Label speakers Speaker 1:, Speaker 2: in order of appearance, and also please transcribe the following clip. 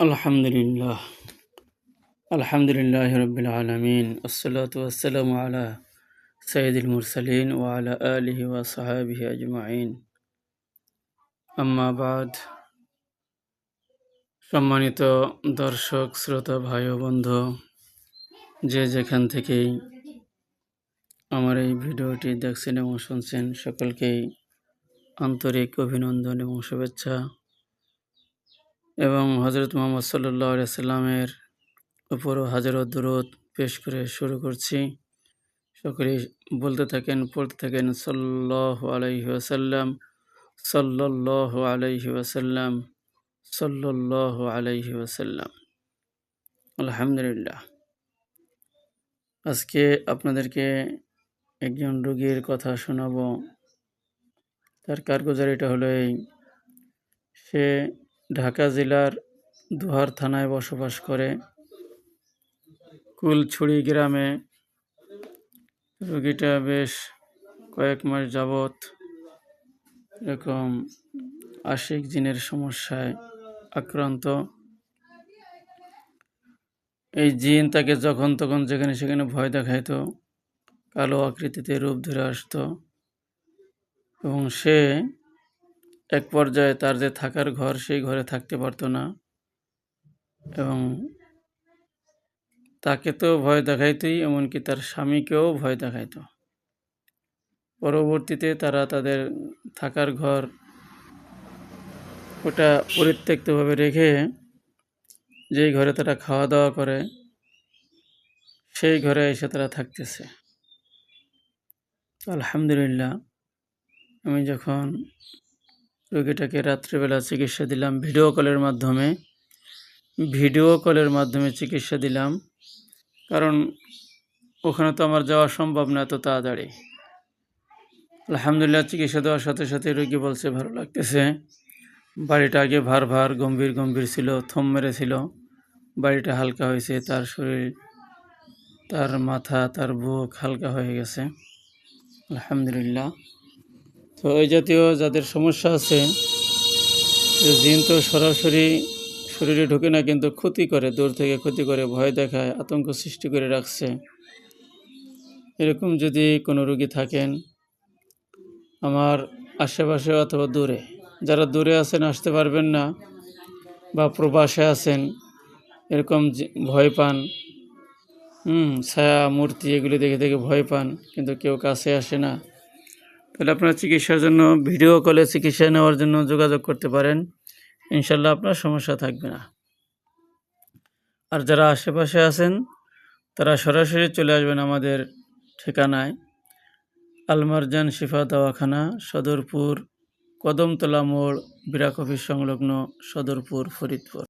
Speaker 1: আলহামদুলিল্লাহ আলহামদুলিল্লাহ রবিল আলমিন আসসালাতু আসসালামু আলা সঈদুল মুরসালিন ও আলা আলিহি ওয়া সাহাবিহি আজমাইন আম্মা বাদ সম্মানিত দর্শক, শ্রোতা, ভাই ও বন্ধু, যে যেখান থেকেই আমার এই ভিডিওটি দেখছেন এবং শুনছেন, সকলকেই আন্তরিক অভিনন্দন এবং শুভেচ্ছা। এবং হজরত মোহাম্মদ সাল্লাহ সাল্লামের উপরও হাজারো দূরত পেশ করে শুরু করছি। সকলে বলতে থাকেন, পড়তে থাকেন সাল্লাহ আলাইহি আসাল্লাম সাল্লাহ আলাইহি আসাল্লাম সাল্লাহ আলাইহি আসাল্লাম আলহামদুলিল্লাহ। আজকে আপনাদেরকে একজন রোগীর কথা শোনাব। তার কারগুজারিটা হলো এই, সে ঢাকা জেলার দুহার থানায় বসবাস করে। কুলছড়ি গ্রামে রোগীটা বেশ কয়েক মাস যাবৎ এরকম আশিক জিনের সমস্যায় আক্রান্ত। এই জিন তাকে যখন তখন যেখানে সেখানে ভয় দেখাইতো, কালো আকৃতিতে রূপ ধরে আসতো। এবং সে এক পর্যায়ে তার যে থাকার ঘর, সেই ঘরে থাকতে পারতো না এবং তাকে তো ভয় দেখাইতই, এমনকি তার স্বামীকেও ভয় দেখাইতো। পরবর্তীতে তারা তাদের থাকার ঘর ওটা পরিত্যক্তভাবে রেখে যেই ঘরে তারা খাওয়া দাওয়া করে, সেই ঘরে এসে তারা থাকতেছে। আলহামদুলিল্লাহ, আমি যখন রোগীটাকে রাত্রিবেলা চিকিৎসা দিলাম ভিডিও কলের মাধ্যমে। ভিডিও কলের মাধ্যমে চিকিৎসা দিলাম, কারণ ওখানে তো আমার যাওয়া সম্ভব না এত তাড়াতাড়ি। আলহামদুলিল্লাহ, চিকিৎসা দেওয়ার সাথে সাথে রোগী বলছে, ভালো লাগতেছে। বাড়িটা আগে ভার ভার, গম্ভীর গম্ভীর ছিল, থম মেরেছিল। বাড়িটা হালকা হয়েছে, তার শরীর, তার মাথা, তার বুক হালকা হয়ে গেছে। আলহামদুলিল্লাহ। তো এই জাতীয় যাদের সমস্যা আছে জিন তো সরাসরি শরীরে ঢুকে না, কিন্তু ক্ষতি করে, দূর থেকে ক্ষতি করে, ভয় দেখায়, আতঙ্ক সৃষ্টি করে রাখছে। এরকম যদি কোনো রুগী থাকেন আমার আশেপাশে অথবা দূরে, যারা দূরে আছেন, আসতে পারবেন না বা প্রবাসে আছেন, এরকম ভয় পান, হুম, ছায়া, মূর্তি, এগুলি দেখে দেখে ভয় পান, কিন্তু কেউ কাছে আসে না। তাহলে আপনার চিকিৎসার জন্য ভিডিও কলে চিকিৎসা নেওয়ার জন্য যোগাযোগ করতে পারেন। ইনশাল্লাহ আপনার সমস্যা থাকবে না। আর যারা আশেপাশে আছেন, তারা সরাসরি চলে আসবেন আমাদের ঠিকানায়। আলমারজান শিফা দাওয়াখানা, সদরপুর, কদমতলা মোড় বিরাক অফিস সংলগ্ন সদরপুর, ফরিদপুর।